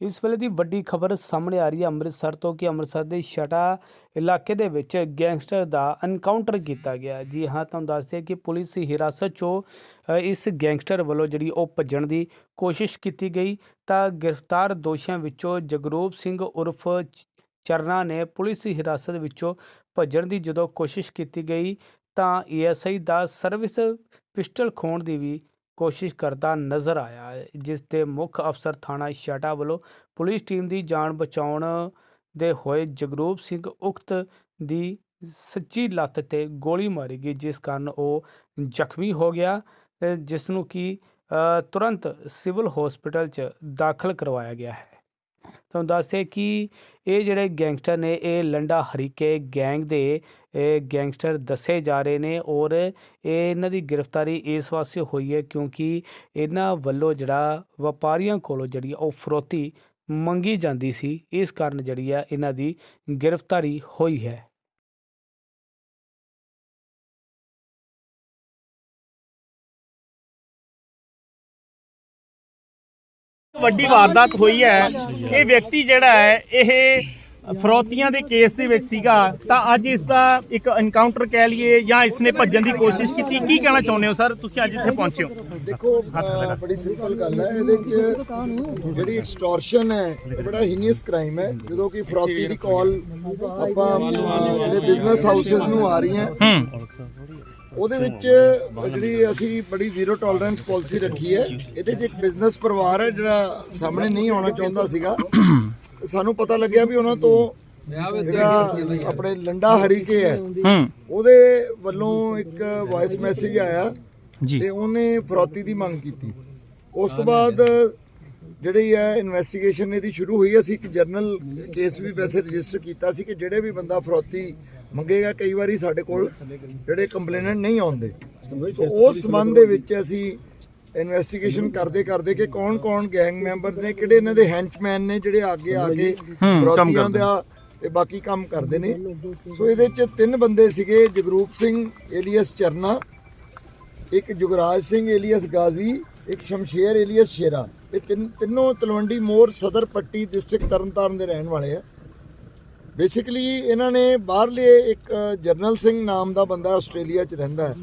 ਇਸ ਵੇਲੇ ਦੀ ਵੱਡੀ ਖਬਰ ਸਾਹਮਣੇ ਆ ਰਹੀ ਹੈ ਅੰਮ੍ਰਿਤਸਰ ਤੋਂ ਕਿ ਅੰਮ੍ਰਿਤਸਰ ਦੇ ਛਟਾ ਇਲਾਕੇ ਦੇ ਵਿੱਚ ਗੈਂਗਸਟਰ ਦਾ ਐਨਕਾਊਂਟਰ ਕੀਤਾ ਗਿਆ ਜੀ ਹਾਂ, ਤੁਹਾਨੂੰ ਦੱਸਦੇ ਕਿ ਪੁਲਿਸ ਹਿਰਾਸਤ 'ਚੋਂ ਇਸ ਗੈਂਗਸਟਰ ਵੱਲੋਂ ਜਿਹੜੀ ਉਹ ਭੱਜਣ ਦੀ ਕੋਸ਼ਿਸ਼ ਕੀਤੀ ਗਈ ਤਾਂ ਗ੍ਰਿਫਤਾਰ ਦੋਸ਼ੀਆਂ ਵਿੱਚੋਂ ਜਗਰੂਪ ਸਿੰਘ ਉਰਫ ਚਰਨਾ ਨੇ ਪੁਲਿਸ ਹਿਰਾਸਤ ਵਿੱਚੋਂ ਭੱਜਣ ਦੀ ਜਦੋਂ ਕੋਸ਼ਿਸ਼ ਕੀਤੀ ਗਈ ਤਾਂ ਏਐਸਆਈ ਦਾ ਸਰਵਿਸ ਪਿਸਟਲ ਖੋਣ ਦੀ ਵੀ ਕੋਸ਼ਿਸ਼ ਕਰਦਾ ਨਜ਼ਰ ਆਇਆ ਜਿਸ ਦੇ ਮੁੱਖ ਅਫਸਰ ਥਾਣਾ ਛਾਟਾ ਵੱਲੋਂ ਪੁਲਿਸ ਟੀਮ ਦੀ ਜਾਨ ਬਚਾਉਣ ਦੇ ਹੋਏ ਜਗਰੂਪ ਸਿੰਘ ਉਕਤ ਦੀ ਸੱਚੀ ਲੱਤ ਤੇ ਗੋਲੀ ਮਾਰੀ ਗਈ, ਜਿਸ ਕਾਰਨ ਉਹ ਜ਼ਖਮੀ ਹੋ ਗਿਆ ਜਿਸ ਨੂੰ ਕਿ ਤੁਰੰਤ ਸਿਵਲ ਹਸਪੀਟਲ 'ਚ ਦਾਖਲ ਕਰਵਾਇਆ ਗਿਆ ਹੈ। ਤੁਹਾਨੂੰ ਦੱਸਦੇ ਕਿ ਇਹ ਜਿਹੜੇ ਗੈਂਗਸਟਰ ਨੇ, ਇਹ ਲੰਡਾ ਹਰੀਕੇ ਗੈਂਗ ਦੇ ਗੈਂਗਸਟਰ ਦੱਸੇ ਜਾ ਰਹੇ ਨੇ ਔਰ ਇਹ ਇਹਨਾਂ ਦੀ ਗ੍ਰਿਫਤਾਰੀ ਇਸ ਵਾਸਤੇ ਹੋਈ ਹੈ ਕਿਉਂਕਿ ਇਹਨਾਂ ਵੱਲੋਂ ਜਿਹੜਾ ਵਪਾਰੀਆਂ ਕੋਲੋਂ ਜਿਹੜੀ ਉਹ ਫਰੋਤੀ ਮੰਗੀ ਜਾਂਦੀ ਸੀ, ਇਸ ਕਾਰਨ ਜਿਹੜੀ ਆ ਇਹਨਾਂ ਦੀ ਗ੍ਰਿਫਤਾਰੀ ਹੋਈ ਹੈ। ਵੱਡੀ ਵਾਰਦਾਤ ਹੋਈ ਹੈ। ਇਹ ਵਿਅਕਤੀ ਜਿਹੜਾ ਹੈ ਇਹ ਫਰੋਤੀਆਂ ਦੇ ਕੇਸ ਦੇ ਵਿੱਚ ਸੀਗਾ ਤਾਂ ਅੱਜ ਇਸ ਦਾ ਇੱਕ ਐਨਕਾਊਂਟਰ ਕਹਿ ਲਈਏ ਜਾਂ ਇਸਨੇ ਭੱਜਣ ਦੀ ਕੋਸ਼ਿਸ਼ ਕੀਤੀ। ਕੀ ਕਹਿਣਾ ਚਾਹੁੰਦੇ ਹੋ ਸਰ? ਤੁਸੀਂ ਅੱਜ ਇੱਥੇ ਪਹੁੰਚੇ ਹੋ। ਦੇਖੋ ਬੜੀ ਸਿੰਪਲ ਗੱਲ ਹੈ ਇਹਦੇ ਚ ਜਿਹੜੀ ਐਕਸਟੋਰਸ਼ਨ ਹੈ ਇਹ ਬੜਾ ਹੀਨੀਅਸ ਕ੍ਰਾਈਮ ਹੈ। ਜਦੋਂ ਕਿ ਫਰੋਤੀ ਦੀ ਕਾਲ ਆਪਾਂ ਜਿਹੜੇ ਬਿਜ਼ਨਸ ਹਾਊਸਸ ਨੂੰ ਆ ਰਹੀਆਂ ਹੂੰ। ਉਹਦੇ ਵਿੱਚ ਜਿਹੜੀ ਅਸੀਂ ਬੜੀ ਜ਼ੀਰੋ ਟੋਲਰੈਂਸ ਪਾਲਿਸੀ ਰੱਖੀ ਹੈ। ਇਹਦੇ 'ਚ ਇੱਕ ਬਿਜ਼ਨਸ ਪਰਿਵਾਰ ਹੈ ਜਿਹੜਾ ਸਾਹਮਣੇ ਨਹੀਂ ਆਉਣਾ ਚਾਹੁੰਦਾ ਸੀਗਾ। ਸਾਨੂੰ ਪਤਾ ਲੱਗਿਆ ਵੀ ਉਹਨਾਂ ਤੋਂ ਜਿਹੜਾ ਆਪਣੇ ਲੰਡਾ ਹਰੀਕੇ ਹੈ ਹੂੰ। ਉਹਦੇ ਵੱਲੋਂ ਇੱਕ ਵੌਇਸ ਮੈਸੇਜ ਆਇਆ ਜੀ। ਤੇ ਉਹਨੇ ਫਰੋਤੀ ਦੀ ਮੰਗ ਕੀਤੀ। ਉਸ ਤੋਂ ਬਾਅਦ ਜਿਹੜੀ ਹੈ ਇਨਵੈਸਟੀਗੇਸ਼ਨ ਇਹਦੀ ਸ਼ੁਰੂ ਹੋਈ। ਅਸੀਂ ਇੱਕ ਜਰਨਲ ਕੇਸ ਵੀ ਵੈਸੇ ਰਜਿਸਟਰ ਕੀਤਾ ਸੀ ਕਿ ਜਿਹੜੇ ਵੀ ਬੰਦਾ ਫਰੋਤੀ ਮੰਗੇਗਾ ਕਈ ਵਾਰੀ ਸਾਡੇ ਕੋਲ ਜਿਹੜੇ ਕੰਪਲੇਨੈਂਟ ਨਹੀਂ ਆਉਂਦੇ। ਉਸ ਸੰਬੰਧ ਦੇ ਵਿੱਚ ਅਸੀਂ ਇਨਵੈਸਟੀਗੇਸ਼ਨ ਕਰਦੇ ਕਰਦੇ ਕਿ ਕੌਣ-ਕੌਣ ਗੈਂਗ ਮੈਂਬਰਸ ਨੇ ਕਿਹੜੇ ਇਹਨਾਂ ਦੇ ਹੈਂਚਮੈਨ ਨੇ ਜਿਹੜੇ ਅੱਗੇ ਆ ਕੇ ਫਰੋਤੀਆਂ ਦਾ ਤੇ ਬਾਕੀ ਕੰਮ ਕਰਦੇ ਨੇ। ਸੋ ਇਹਦੇ ਚ ਤਿੰਨ ਬੰਦੇ ਸੀਗੇ ਜਗਰੂਪ ਸਿੰਘ ਏਲੀਅਸ ਚਰਨਾ ਇੱਕ ਜੁਗਰਾਜ ਸਿੰਘ ਏਲੀਅਸ ਗਾਜ਼ੀ ਇੱਕ ਸ਼ਮਸ਼ੇਰ ਏਲੀਅਸ ਸ਼ੇਰਾ। ਇਹ ਤਿੰਨ ਤਿੰਨੋਂ ਤਲਵੰਡੀ ਮੋਰ ਸਦਰ ਪੱਟੀ ਡਿਸਟ੍ਰਿਕਟ ਤਰਨਤਾਰਨ ਦੇ ਰਹਿਣ ਵਾਲੇ ਆ। ਬੇਸਿਕਲੀ ਇਹਨਾਂ ਨੇ ਬਾਹਰਲੇ ਇੱਕ ਜਰਨਲ ਸਿੰਘ ਨਾਮ ਦਾ ਬੰਦਾ ਆਸਟ੍ਰੇਲੀਆ 'ਚ ਰਹਿੰਦਾ ਹੈ।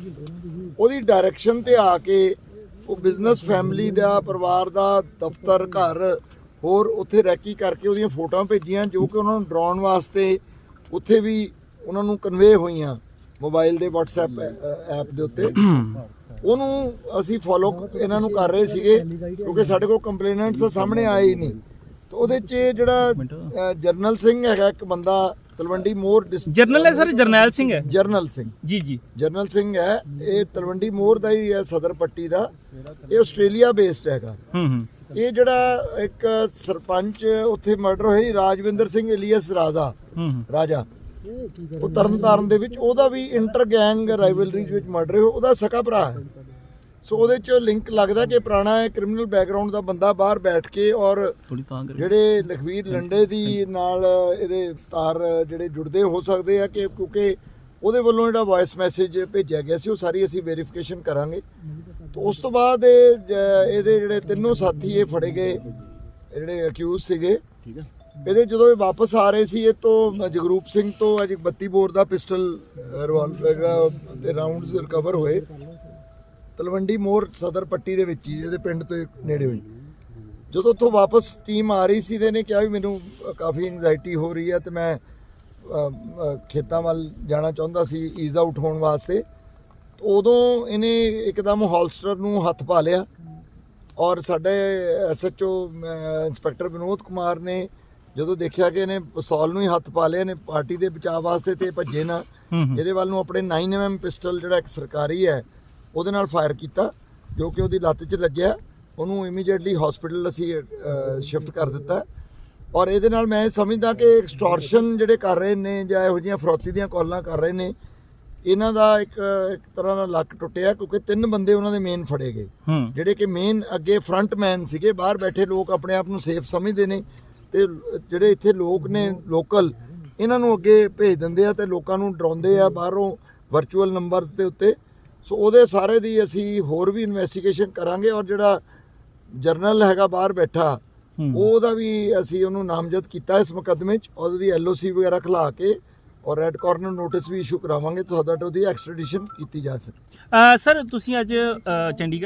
ਉਹਦੀ ਡਾਇਰੈਕਸ਼ਨ ਤੇ ਆ ਕੇ ਉਹ ਬਿਜ਼ਨਸ ਫੈਮਿਲੀ ਦਾ, ਪਰਿਵਾਰ ਦਾ, ਦਫ਼ਤਰ, ਘਰ, ਹੋਰ ਉੱਥੇ ਰੈਕੀ ਕਰਕੇ ਉਹਦੀਆਂ ਫੋਟੋਆਂ ਭੇਜੀਆਂ ਜੋ ਕਿ ਉਹਨਾਂ ਨੂੰ ਡਰਾਉਣ ਵਾਸਤੇ ਉੱਥੇ ਵੀ ਉਹਨਾਂ ਨੂੰ ਕਨਵੇ ਹੋਈਆਂ ਮੋਬਾਈਲ ਦੇ, WhatsApp ਐਪ ਦੇ ਉੱਤੇ। ਉਹਨੂੰ ਅਸੀਂ ਫੋਲੋ ਇਹਨਾਂ ਨੂੰ ਕਰ ਰਹੇ ਸੀਗੇ ਕਿਉਂਕਿ ਸਾਡੇ ਕੋਲ ਕੰਪਲੇਨੈਂਟਸ ਸਾਹਮਣੇ ਆਏ ਹੀ ਨਹੀਂ। ਤੇ ਉਹਦੇ 'ਚ ਜਿਹੜਾ ਜਰਨਲ ਸਿੰਘ ਹੈਗਾ ਇੱਕ ਬੰਦਾ ਤਲਵੰਡੀ ਮੋਰ ਜਰਨਲ ਹੈ ਸਰ ਜਰਨੈਲ ਸਿੰਘ ਹੈ? ਜਰਨਲ ਸਿੰਘ। ਜੀ ਜੀ। ਜਰਨਲ ਸਿੰਘ ਹੈ ਇਹ ਤਲਵੰਡੀ ਮੋਰ ਦਾ ਹੀ ਹੈ ਸਦਰ ਪੱਟੀ ਦਾ। ਇਹ ਆਸਟ੍ਰੇਲੀਆ ਬੇਸਡ ਹੈਗਾ। ਹੂੰ ਹੂੰ। ਇਹ ਜਿਹੜਾ ਇੱਕ ਸਰਪੰਚ ਉੱਥੇ ਮਰਡਰ ਹੋਈ ਰਾਜਵਿੰਦਰ ਸਿੰਘ ਇਲੀਅਸ ਰਾਜਾ। ਰਾਜਾ। ਉਹ ਤਰਨਤਾਰਨ ਦੇ ਵਿੱਚ ਉਹਦਾ ਵੀ ਇੰਟਰ ਗੈਂਗ ਰਾਈਵਲਰੀ ਵਿੱਚ ਮਰਡਰ ਹੋਇਆ ਉਹਦਾ ਸਕਾ ਭਰਾ ਹੈ। ਸੋ ਉਹਦੇ ਚ ਲਿੰਕ ਲੱਗਦਾ ਕਿ ਪੁਰਾਣਾ ਹੈ ਕ੍ਰਿਮੀਨਲ ਬੈਕਗ੍ਰਾਉਂਡ ਦਾ ਬੰਦਾ ਬਾਹਰ ਬੈਠ ਕੇ ਔਰ ਜਿਹੜੇ ਲਖਵੀਰ ਲੰਡੇ ਦੀ ਨਾਲ ਇਹਦੇ ਤਾਰ ਜਿਹੜੇ ਜੁੜਦੇ ਹੋ ਸਕਦੇ ਆ ਕਿ ਕਿਉਂਕਿ ਉਹਦੇ ਵੱਲੋਂ ਜਿਹੜਾ ਵੌਇਸ ਮੈਸੇਜ ਭੇਜਿਆ ਗਿਆ ਸੀ ਉਹ ਸਾਰੀ ਅਸੀਂ ਵੈਰੀਫਿਕੇਸ਼ਨ ਕਰਾਂਗੇ। ਤੋਂ ਉਸ ਤੋਂ ਬਾਅਦ ਇਹਦੇ ਜਿਹੜੇ ਤਿੰਨੋਂ ਸਾਥੀ ਇਹ ਫੜੇ ਗਏ ਜਿਹੜੇ ਅਕਿਊਜ਼ ਸੀਗੇ। ਇਹਦੇ ਜਦੋਂ ਇਹ ਵਾਪਸ ਆ ਰਹੇ ਸੀ ਇਹ ਤੋਂ ਜਗਰੂਪ ਸਿੰਘ ਤੋਂ ਅਜ 32 ਬੋਰ ਦਾ ਪਿਸਟਲ ਰਿਵਾਲਵਰ ਜਿਹੜਾ ਰਾਉਂਡਸ ਰਿਕਵਰ ਹੋਏ। ਤਲਵੰਡੀ ਮੋਰ ਸਦਰ ਪੱਟੀ ਦੇ ਵਿੱਚ ਹੀ ਇਹਦੇ ਪਿੰਡ ਤੋਂ ਨੇੜੇ ਹੋਈ। ਜਦੋਂ ਉੱਥੋਂ ਵਾਪਸ ਟੀਮ ਆ ਰਹੀ ਸੀ ਤੇ ਇਹਨੇ ਕਿਹਾ ਵੀ ਮੈਨੂੰ ਕਾਫੀ ਐਂਗਜ਼ਾਇਟੀ ਹੋ ਰਹੀ ਹੈ ਤੇ ਮੈਂ ਖੇਤਾਂ ਵੱਲ ਜਾਣਾ ਚਾਹੁੰਦਾ ਸੀ ਈਜ਼ ਆਊਟ ਹੋਣ ਵਾਸਤੇ। ਉਦੋਂ ਇਹਨੇ ਇੱਕਦਮ ਹੋਲਸਟਰ ਨੂੰ ਹੱਥ ਪਾ ਲਿਆ ਔਰ ਸਾਡੇ ਐਸਐਚਓ ਇੰਸਪੈਕਟਰ ਵਿਨੋਦ ਕੁਮਾਰ ਨੇ ਜਦੋਂ ਦੇਖਿਆ ਕਿ ਇਹਨੇ ਪਿਸਤੌਲ ਨੂੰ ਹੀ ਹੱਥ ਪਾ ਲਿਆ ਨੇ ਪਾਰਟੀ ਦੇ ਬਚਾਅ ਵਾਸਤੇ ਤੇ ਭੱਜੇ ਨਾ। ਇਹਦੇ ਵੱਲ ਨੂੰ ਆਪਣੇ 9mm ਪਿਸਟਲ ਜਿਹੜਾ ਇੱਕ ਸਰਕਾਰੀ ਹੈ ਉਹਦੇ ਨਾਲ ਫਾਇਰ ਕੀਤਾ ਜੋ ਕਿ ਉਹਦੀ ਲੱਤ 'ਚ ਲੱਗਿਆ। ਉਹਨੂੰ ਇਮੀਡੀਏਟਲੀ ਹਸਪੀਟਲ ਅਸੀਂ ਸ਼ਿਫਟ ਕਰ ਦਿੱਤਾ। ਔਰ ਇਹਦੇ ਨਾਲ ਮੈਂ ਸਮਝਦਾ ਕਿ ਐਕਸਟੋਰਸ਼ਨ ਜਿਹੜੇ ਕਰ ਰਹੇ ਨੇ ਜਾਂ ਇਹੋ ਜਿਹੀਆਂ ਫਰੋਤੀ ਦੀਆਂ ਕਾਲਾਂ ਕਰ ਰਹੇ ਨੇ ਇਹਨਾਂ ਦਾ ਇੱਕ ਇੱਕ ਤਰ੍ਹਾਂ ਦਾ ਲੱਕ ਟੁੱਟਿਆ ਕਿਉਂਕਿ ਤਿੰਨ ਬੰਦੇ ਉਹਨਾਂ ਦੇ ਮੇਨ ਫੜੇ ਗਏ। ਜਿਹੜੇ ਕਿ ਮੇਨ ਅੱਗੇ ਫਰੰਟ ਮੈਨ ਸੀਗੇ ਬਾਹਰ ਬੈਠੇ ਲੋਕ ਆਪਣੇ ਆਪ ਨੂੰ ਸੇਫ ਸਮਝਦੇ ਨੇ ਤੇ ਜਿਹੜੇ ਇੱਥੇ ਲੋਕ ਨੇ ਲੋਕਲ ਇਹਨਾਂ ਨੂੰ ਅੱਗੇ ਭੇਜ ਦਿੰਦੇ ਆ ਤੇ ਲੋਕਾਂ ਨੂੰ ਡਰਾਉਂਦੇ ਆ ਬਾਹਰੋਂ ਵਰਚੁਅਲ ਨੰਬਰਸ ਦੇ ਉੱਤੇ। ਸੋ ਉਹਦੇ ਸਾਰੇ ਦੀ ਅਸੀਂ ਹੋਰ ਵੀ ਇਨਵੈਸਟੀਗੇਸ਼ਨ ਕਰਾਂਗੇ ਔਰ ਜਿਹੜਾ ਜਰਨਲ ਹੈਗਾ ਬਾਹਰ ਬੈਠਾ ਉਹਦਾ ਵੀ ਅਸੀਂ ਉਹਨੂੰ ਨਾਮਜ਼ਦ ਕੀਤਾ ਇਸ ਮੁਕੱਦਮੇ 'ਚ ਉਹਦੀ ਐਲਓਸੀ ਵਗੈਰਾ ਖਿਲਾ ਕੇ ਔਰ ਰੈੱਡ ਕਾਰਨਰ ਨੋਟਿਸ ਵੀ ਇਸ਼ੂ ਕਰਾਵਾਂਗੇ ਤਾਂ that ਉਹਦੀ ਐਕਸਟ੍ਰੈਡੀਸ਼ਨ ਕੀਤੀ ਜਾ ਸਕੇ ਸਰ ਤੁਸੀਂ ਅੱਜ ਚੰਡੀਗੜ੍ਹ